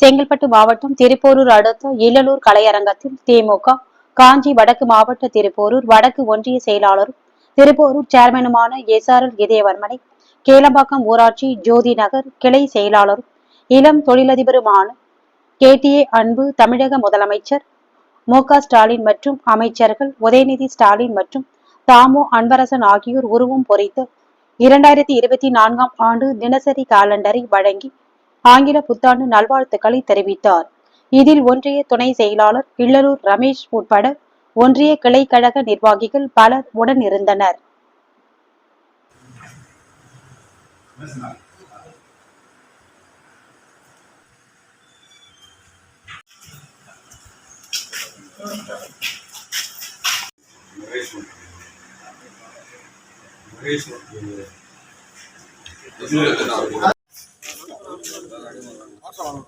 செங்கல்பட்டு மாவட்டம் திருப்போரூர் அடுத்த இல்லலூர் கலையரங்கத்தில் திமுக காஞ்சி வடக்கு மாவட்ட திருப்போரூர் வடக்கு ஒன்றிய செயலாளரும் திருப்போரூர் சேர்மனுமான எஸ் ஆர் எல் இதயவர்மனை கேளம்பாக்கம் ஊராட்சி ஜோதி நகர் கிளை செயலாளரும் இளம் தொழிலதிபருமான கேடிஏ அன்பு தமிழக முதலமைச்சர் மு ஸ்டாலின் மற்றும் அமைச்சர்கள் உதயநிதி ஸ்டாலின் மற்றும் தாமோ அன்பரசன் ஆகியோர் உருவம் பொறித்து இரண்டாயிரத்தி இருபத்தி நான்காம் ஆண்டு தினசரி காலண்டரை வழங்கி ஆங்கில புத்தாண்டு நல்வாழ்த்துக்களை தெரிவித்தார். இதில் ஒன்றிய துணை செயலாளர் கிள்ளலூர் ரமேஷ் உட்பட ஒன்றிய கிளை கழக நிர்வாகிகள் பலர் உடன் இருந்தனர். மகேஷ் Bentar.